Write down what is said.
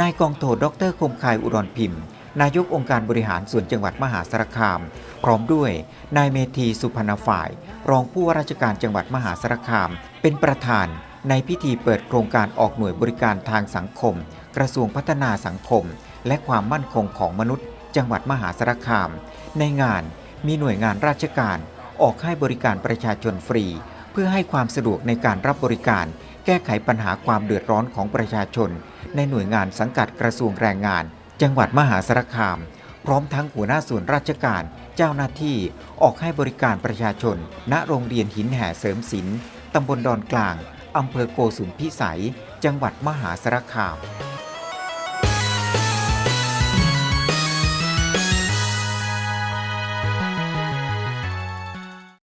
นายกองโทดรคมคายอุดรพิมพ์ นายกองค์การบริหารส่วนจังหวัดมหาสารคาม พร้อมด้วย นายเมธีสุพรรณฝ่าย รองผู้ว่าราชการจังหวัดมหาสารคาม เป็นประธานในพิธีเปิดโครงการออกหน่วยบริการทางสังคม กระทรวงพัฒนาสังคม และความมั่นคงของมนุษย์ จังหวัดมหาสารคาม ในงานมีหน่วยงานราชการ ออกให้บริการประชาชนฟรี เพื่อให้ความสะดวกในการรับบริการ แก้ไขปัญหาความเดือดร้อนของประชาชน ในหน่วยงานสังกัดกระทรวงแรงงาน จังหวัดมหาสารคาม พร้อมทั้งหัวหน้าส่วนราชการ เจ้าหน้าที่ออกให้บริการประชาชน ณโรงเรียนหินแห่เสริมศิลป์ตำบลดอนกลางอำเภอโกสุมพิสัย จังหวัดมหาสารคาม